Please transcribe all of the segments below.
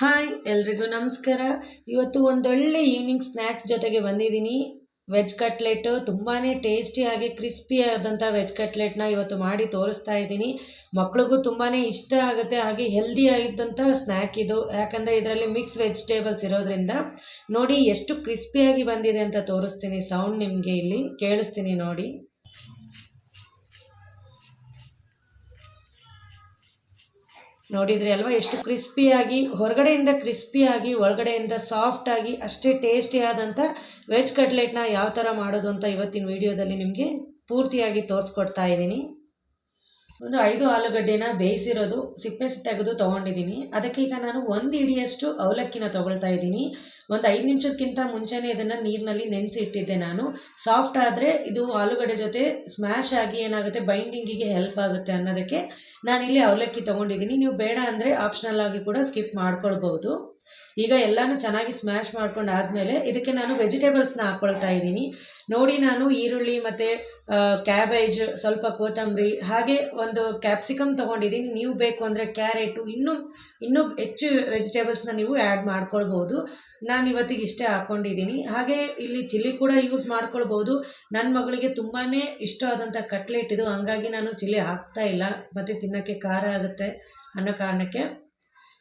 Hi ಎಲ್ರಿಗೂ ನಮಸ್ಕಾರ. ಇವತ್ತು ಒಂದೊಳ್ಳೆ ಈವ್ನಿಂಗ್ ಸ್ನ್ಯಾಕ್ಸ್ ಜೊತೆಗೆ ಬಂದಿದ್ದೀನಿ. ವೆಜ್ ಕಟ್ಲೆಟ್ ತುಂಬಾ ಟೇಸ್ಟಿಯಾಗಿ ಕ್ರಿಸ್ಪಿಯಾದಂಥ ವೆಜ್ ಕಟ್ಲೆಟ್ನ ಇವತ್ತು ಮಾಡಿ ತೋರಿಸ್ತಾ ಇದ್ದೀನಿ. ಮಕ್ಳಿಗೂ ತುಂಬಾ ಇಷ್ಟ ಆಗುತ್ತೆ, ಹಾಗೆ ಹೆಲ್ದಿ ಆಗಿದ್ದಂಥ ಸ್ನ್ಯಾಕ್ ಇದು. ಯಾಕಂದರೆ ಇದರಲ್ಲಿ ಮಿಕ್ಸ್ ವೆಜಿಟೇಬಲ್ಸ್ ಇರೋದ್ರಿಂದ ನೋಡಿ ಎಷ್ಟು ಕ್ರಿಸ್ಪಿಯಾಗಿ ಬಂದಿದೆ ಅಂತ ತೋರಿಸ್ತೀನಿ. ಸೌಂಡ್ ನಿಮಗೆ ಇಲ್ಲಿ ಕೇಳಿಸ್ತೀನಿ ನೋಡಿ. ನೋಡಿದ್ರಿ ಅಲ್ವಾ? ಎಷ್ಟು ಕ್ರಿಸ್ಪಿಯಾಗಿ ಹೊರಗಡೆಯಿಂದ ಕ್ರಿಸ್ಪಿಯಾಗಿ ಒಳಗಡೆಯಿಂದ ಸಾಫ್ಟಾಗಿ ಅಷ್ಟೇ ಟೇಸ್ಟಿ ಆದಂಥ ವೆಜ್ ಕಟ್ಲೆಟ್ನ ಯಾವ ಥರ ಮಾಡೋದು ಅಂತ ಇವತ್ತಿನ ವಿಡಿಯೋದಲ್ಲಿ ನಿಮಗೆ ಪೂರ್ತಿಯಾಗಿ ತೋರಿಸ್ಕೊಡ್ತಾ ಇದ್ದೀನಿ. ಒಂದು ಐದು ಆಲೂಗಡ್ಡೆನ ಬೇಯಿಸಿರೋದು, ಸಿಪ್ಪೆ ತೆಗೆದು ತೊಗೊಂಡಿದ್ದೀನಿ. ಅದಕ್ಕೆ ನಾನು ಒಂದು ಇಡಿಯಷ್ಟು ಅವಲಕ್ಕಿನ ತೊಗೊಳ್ತಾ ಇದ್ದೀನಿ. ಒಂದು ಐದು ನಿಮಿಷಕ್ಕಿಂತ ಮುಂಚೆನೇ ಇದನ್ನು ನೀರಿನಲ್ಲಿ ನೆನೆಸಿ ಇಟ್ಟಿದ್ದೆ ನಾನು. ಸಾಫ್ಟ್ ಆದರೆ ಇದು ಆಲೂಗಡ್ಡೆ ಜೊತೆ ಸ್ಮ್ಯಾಶ್ ಆಗಿ ಏನಾಗುತ್ತೆ ಬೈಂಡಿಂಗಿಗೆ ಹೆಲ್ಪ್ ಆಗುತ್ತೆ ಅನ್ನೋದಕ್ಕೆ ನಾನಿಲ್ಲಿ ಅವಲಕ್ಕಿ ತೊಗೊಂಡಿದ್ದೀನಿ ನೀವು ಬೇಡ ಅಂದರೆ ಆಪ್ಷನಲ್ ಆಗಿ ಕೂಡ ಸ್ಕಿಪ್ ಮಾಡ್ಕೊಳ್ಬಹುದು. ಈಗ ಎಲ್ಲಾನು ಚೆನ್ನಾಗಿ ಸ್ಮ್ಯಾಶ್ ಮಾಡ್ಕೊಂಡು ಆದಮೇಲೆ ಇದಕ್ಕೆ ನಾನು ವೆಜಿಟೇಬಲ್ಸ್ನ ಹಾಕ್ಕೊಳ್ತಾ ಇದ್ದೀನಿ. ನೋಡಿ ನಾನು ಈರುಳ್ಳಿ ಮತ್ತು ಕ್ಯಾಬೇಜ್ ಸ್ವಲ್ಪ ಕೊತ್ತಂಬರಿ, ಹಾಗೆ ಒಂದು ಕ್ಯಾಪ್ಸಿಕಮ್ ತೊಗೊಂಡಿದ್ದೀನಿ ನೀವು ಬೇಕು ಅಂದರೆ ಕ್ಯಾರೆಟು ಇನ್ನೂ ಇನ್ನೂ ಹೆಚ್ಚು ವೆಜಿಟೇಬಲ್ಸ್ನ ನೀವು ಆ್ಯಡ್ ಮಾಡ್ಕೊಳ್ಬೋದು ನಾನು ಇವತ್ತಿಗೆ ಇಷ್ಟೇ ಹಾಕೊಂಡಿದ್ದೀನಿ ಹಾಗೆ ಇಲ್ಲಿ ಚಿಲ್ಲಿ ಕೂಡ ಯೂಸ್ ಮಾಡ್ಕೊಳ್ಬೋದು. ನನ್ನ ಮಗಳಿಗೆ ತುಂಬಾ ಇಷ್ಟವಾದಂಥ ಕಟ್ಲೆಟ್ ಇದು. ಹಂಗಾಗಿ ನಾನು ಚಿಲ್ಲಿ ಹಾಕ್ತಾ ಇಲ್ಲ. ಮತ್ತು ತಿನ್ನೋಕ್ಕೆ ಖಾರ ಆಗುತ್ತೆ ಅನ್ನೋ ಕಾರಣಕ್ಕೆ.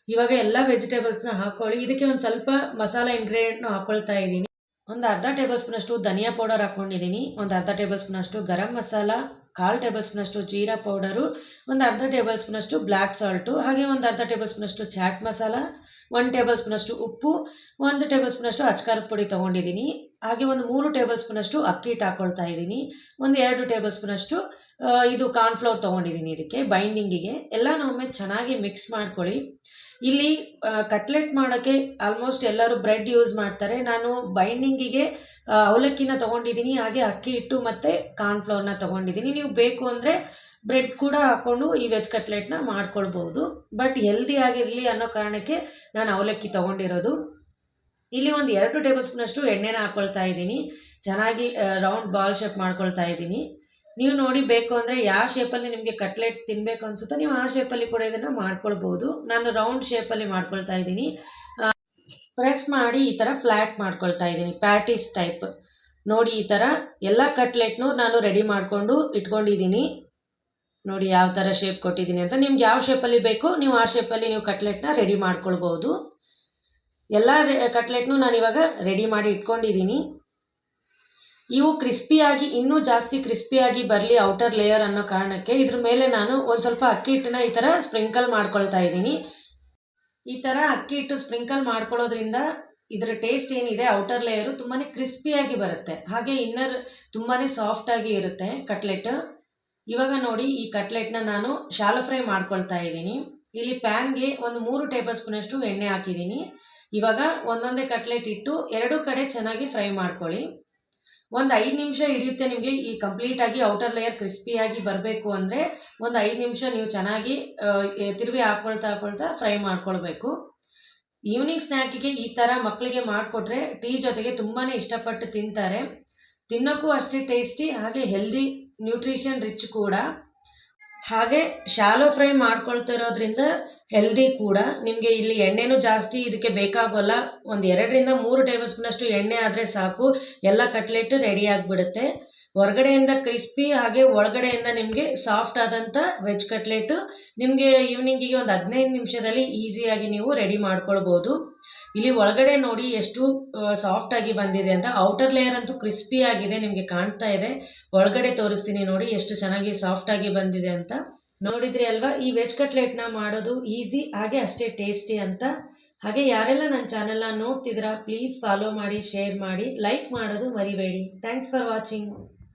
ಇವಾಗ ಎಲ್ಲ ವೆಜಿಟೇಬಲ್ಸ್ನ ಹಾಕ್ಕೊಳ್ಳಿ ಇದಕ್ಕೆ ಒಂದು ಸ್ವಲ್ಪ ಮಸಾಲ ಇಂಗ್ರೀಡಿಯೆಂಟ್ನು ಹಾಕ್ಕೊಳ್ತಾ ಇದ್ದೀನಿ ಒಂದು ಅರ್ಧ ಟೇಬಲ್ ಸ್ಪೂನಷ್ಟು ಧನಿಯಾ ಪೌಡರ್ ಹಾಕ್ಕೊಂಡಿದ್ದೀನಿ ಒಂದು ಅರ್ಧ ಟೇಬಲ್ ಸ್ಪೂನಷ್ಟು ಗರಂ ಮಸಾಲ. ಕಾಲು ಟೇಬಲ್ ಸ್ಪೂನಷ್ಟು ಜೀರಾ ಪೌಡರು, ಒಂದು ಅರ್ಧ ಟೇಬಲ್ ಸ್ಪೂನಷ್ಟು ಬ್ಲ್ಯಾಕ್ ಸಾಲ್ಟು, ಹಾಗೆ ಒಂದು ಅರ್ಧ ಟೇಬಲ್ ಸ್ಪೂನಷ್ಟು ಚಾಟ್ ಮಸಾಲ, ಒಂದು ಟೇಬಲ್ ಸ್ಪೂನಷ್ಟು ಉಪ್ಪು, ಒಂದು ಟೇಬಲ್ ಸ್ಪೂನಷ್ಟು ಅಚ್ಕಾರದ ಪುಡಿ ತೊಗೊಂಡಿದ್ದೀನಿ. ಹಾಗೆ ಒಂದು ಮೂರು ಟೇಬಲ್ ಸ್ಪೂನಷ್ಟು ಅಕ್ಕಿ ಹಿಟ್ಟು ಹಾಕ್ಕೊಳ್ತಾ ಇದ್ದೀನಿ. ಒಂದು ಎರಡು ಟೇಬಲ್ ಸ್ಪೂನಷ್ಟು ಇದು ಕಾರ್ನ್ಫ್ಲೋರ್ ತೊಗೊಂಡಿದ್ದೀನಿ ಇದಕ್ಕೆ, ಬೈಂಡಿಂಗಿಗೆ. ಎಲ್ಲನೂ ಒಮ್ಮೆ ಚೆನ್ನಾಗಿ ಮಿಕ್ಸ್ ಮಾಡ್ಕೊಳ್ಳಿ. ಇಲ್ಲಿ ಕಟ್ಲೆಟ್ ಮಾಡೋಕ್ಕೆ ಆಲ್ಮೋಸ್ಟ್ ಎಲ್ಲರೂ ಬ್ರೆಡ್ ಯೂಸ್ ಮಾಡ್ತಾರೆ. ನಾನು ಬೈಂಡಿಂಗಿಗೆ ಅವಲಕ್ಕಿನ ತೊಗೊಂಡಿದ್ದೀನಿ, ಹಾಗೆ ಅಕ್ಕಿ ಹಿಟ್ಟು ಮತ್ತು ಕಾರ್ನ್ಫ್ಲೋರ್ನ ತೊಗೊಂಡಿದ್ದೀನಿ. ನೀವು ಬೇಕು ಅಂದರೆ ಬ್ರೆಡ್ ಕೂಡ ಹಾಕ್ಕೊಂಡು ಈ ವೆಜ್ ಕಟ್ಲೆಟ್ನ ಮಾಡ್ಕೊಳ್ಬೋದು ಬಟ್ ಹೆಲ್ದಿ ಆಗಿರಲಿ ಅನ್ನೋ ಕಾರಣಕ್ಕೆ ನಾನು ಅವಲಕ್ಕಿ ತೊಗೊಂಡಿರೋದು. ಇಲ್ಲಿ ಒಂದು ಎರಡು ಟೇಬಲ್ ಸ್ಪೂನಷ್ಟು ಎಣ್ಣೆನ ಹಾಕ್ಕೊಳ್ತಾ ಇದ್ದೀನಿ. ಚೆನ್ನಾಗಿ ರೌಂಡ್ ಬಾಲ್ ಶೇಪ್ ಮಾಡ್ಕೊಳ್ತಾ ಇದ್ದೀನಿ. ನೀವು ನೋಡಿ ಬೇಕು ಅಂದರೆ ಯಾವ ಶೇಪಲ್ಲಿ ನಿಮಗೆ ಕಟ್ಲೆಟ್ ತಿನ್ನಬೇಕು ಅನಿಸುತ್ತೋ ನೀವು ಆ ಶೇಪಲ್ಲಿ ಕೂಡ ಇದನ್ನು ಮಾಡ್ಕೊಳ್ಬೋದು. ನಾನು ರೌಂಡ್ ಶೇಪಲ್ಲಿ ಮಾಡ್ಕೊಳ್ತಾ ಇದ್ದೀನಿ. ಪ್ರೆಸ್ ಮಾಡಿ ಈ ಥರ ಫ್ಲ್ಯಾಟ್ ಮಾಡ್ಕೊಳ್ತಾ ಇದ್ದೀನಿ. ಪ್ಯಾಟೀಸ್ ಟೈಪ್ ನೋಡಿ ಈ ಥರ ಎಲ್ಲ ಕಟ್ಲೆಟ್ನು ನಾನು ರೆಡಿ ಮಾಡಿಕೊಂಡು ಇಟ್ಕೊಂಡಿದ್ದೀನಿ. ನೋಡಿ ಯಾವ ಥರ ಶೇಪ್ ಕೊಟ್ಟಿದ್ದೀನಿ ಅಂತ. ನಿಮ್ಗೆ ಯಾವ ಶೇಪಲ್ಲಿ ಬೇಕೋ, ನೀವು ಆ ಶೇಪಲ್ಲಿ ನೀವು ಕಟ್ಲೆಟ್ನ ರೆಡಿ ಮಾಡ್ಕೊಳ್ಬೋದು. ಎಲ್ಲ ಕಟ್ಲೆಟ್ನು ನಾನು ಇವಾಗ ರೆಡಿ ಮಾಡಿ ಇಟ್ಕೊಂಡಿದ್ದೀನಿ. ಇವು ಕ್ರಿಸ್ಪಿಯಾಗಿ, ಇನ್ನೂ ಜಾಸ್ತಿ ಕ್ರಿಸ್ಪಿಯಾಗಿ ಬರಲಿ ಔಟರ್ ಲೇಯರ್ ಅನ್ನೋ ಕಾರಣಕ್ಕೆ ಇದ್ರ ಮೇಲೆ ನಾನು ಒಂದು ಸ್ವಲ್ಪ ಅಕ್ಕಿ ಹಿಟ್ಟನ್ನ ಈ ಥರ ಸ್ಪ್ರಿಂಕಲ್ ಮಾಡ್ಕೊಳ್ತಾ ಇದ್ದೀನಿ. ಈ ಥರ ಅಕ್ಕಿ ಹಿಟ್ಟು ಸ್ಪ್ರಿಂಕಲ್ ಮಾಡ್ಕೊಳ್ಳೋದ್ರಿಂದ ಇದರ ಟೇಸ್ಟ್ ಏನಿದೆ, ಔಟರ್ ಲೇಯರು ತುಂಬಾ ಕ್ರಿಸ್ಪಿಯಾಗಿ ಬರುತ್ತೆ. ಹಾಗೆ ಇನ್ನರ್ ತುಂಬಾ ಸಾಫ್ಟಾಗಿ ಇರುತ್ತೆ ಕಟ್ಲೆಟ್. ಇವಾಗ ನೋಡಿ ಈ ಕಟ್ಲೆಟ್ನ ನಾನು ಶಾಲೋ ಫ್ರೈ ಮಾಡ್ಕೊಳ್ತಾ ಇದ್ದೀನಿ. ಇಲ್ಲಿ ಪ್ಯಾನ್ಗೆ ಒಂದು ಮೂರು ಟೇಬಲ್ ಸ್ಪೂನಷ್ಟು ಎಣ್ಣೆ ಹಾಕಿದ್ದೀನಿ. ಇವಾಗ ಒಂದೊಂದೇ ಕಟ್ಲೆಟ್ ಇಟ್ಟು ಎರಡು ಕಡೆ ಚೆನ್ನಾಗಿ ಫ್ರೈ ಮಾಡ್ಕೊಳ್ಳಿ. ಒಂದು ಐದು ನಿಮಿಷ ಹಿಡಿಯುತ್ತೆ ನಿಮಗೆ ಈ ಕಂಪ್ಲೀಟಾಗಿ ಔಟರ್ ಲೇಯರ್ ಕ್ರಿಸ್ಪಿಯಾಗಿ ಬರಬೇಕು ಅಂದರೆ ಒಂದು ಐದು ನಿಮಿಷ ನೀವು ಚೆನ್ನಾಗಿ ತಿರುವಿ ಹಾಕ್ಕೊಳ್ತಾ ಹಾಕ್ಕೊಳ್ತಾ ಫ್ರೈ ಮಾಡ್ಕೊಳ್ಬೇಕು. ಈವ್ನಿಂಗ್ ಸ್ನ್ಯಾಕಿಗೆ ಈ ಥರ ಮಕ್ಕಳಿಗೆ ಮಾಡಿಕೊಟ್ರೆ ಟೀ ಜೊತೆಗೆ ತುಂಬಾ ಇಷ್ಟಪಟ್ಟು ತಿಂತಾರೆ. ತಿನ್ನೋಕ್ಕೂ ಅಷ್ಟೇ ಟೇಸ್ಟಿ ಹಾಗೆ ಹೆಲ್ದಿ ನ್ಯೂಟ್ರಿಷನ್ ರಿಚ್ ಕೂಡ. ಹಾಗೆ ಶಾಲೋ ಫ್ರೈ ಮಾಡ್ಕೊಳ್ತಿರೋದ್ರಿಂದ ಹೆಲ್ದಿ ಕೂಡ. ನಿಮಗೆ ಇಲ್ಲಿ ಎಣ್ಣೆನೂ ಜಾಸ್ತಿ ಇದಕ್ಕೆ ಬೇಕಾಗೋಲ್ಲ. ಒಂದು ಎರಡರಿಂದ ಮೂರು ಟೇಬಲ್ ಸ್ಪೂನಷ್ಟು ಎಣ್ಣೆ ಆದರೆ ಸಾಕು. ಎಲ್ಲ ಕಟ್ಲೆಟ್ ರೆಡಿ ಆಗಿಬಿಡುತ್ತೆ. ಹೊರಗಡೆಯಿಂದ ಕ್ರಿಸ್ಪಿ ಹಾಗೆ ಒಳಗಡೆಯಿಂದ ನಿಮಗೆ ಸಾಫ್ಟ್ ಆದಂಥ ವೆಜ್ ಕಟ್ಲೆಟು. ನಿಮಗೆ ಈವ್ನಿಂಗಿಗೆ ಒಂದು ಹದಿನೈದು ನಿಮಿಷದಲ್ಲಿ ಈಸಿಯಾಗಿ ನೀವು ರೆಡಿ ಮಾಡ್ಕೊಳ್ಬೋದು. ಇಲ್ಲಿ ಒಳಗಡೆ ನೋಡಿ ಎಷ್ಟು ಸಾಫ್ಟ್ ಆಗಿ ಬಂದಿದೆ ಅಂತ. ಔಟರ್ ಲೇಯರ್ ಅಂತೂ ಕ್ರಿಸ್ಪಿ ಆಗಿದೆ, ನಿಮಗೆ ಕಾಣ್ತಾ ಇದೆ. ಒಳಗಡೆ ತೋರಿಸ್ತೀನಿ ನೋಡಿ ಎಷ್ಟು ಚೆನ್ನಾಗಿ ಸಾಫ್ಟ್ ಆಗಿ ಬಂದಿದೆ ಅಂತ. ನೋಡಿದ್ರಿ ಅಲ್ವಾ, ಈ ವೆಜ್ ಕಟ್ಲೆಟ್ನ ಮಾಡೋದು ಈಸಿ ಹಾಗೆ ಅಷ್ಟೇ ಟೇಸ್ಟಿ ಅಂತ. ಹಾಗೆ ಯಾರೆಲ್ಲ ನನ್ನ ಚಾನೆಲ್ನ ನೋಡ್ತಿದ್ದೀರಾ ಪ್ಲೀಸ್ ಫಾಲೋ ಮಾಡಿ ಶೇರ್ ಮಾಡಿ ಲೈಕ್ ಮಾಡೋದು ಮರಿಬೇಡಿ. Thanks for watching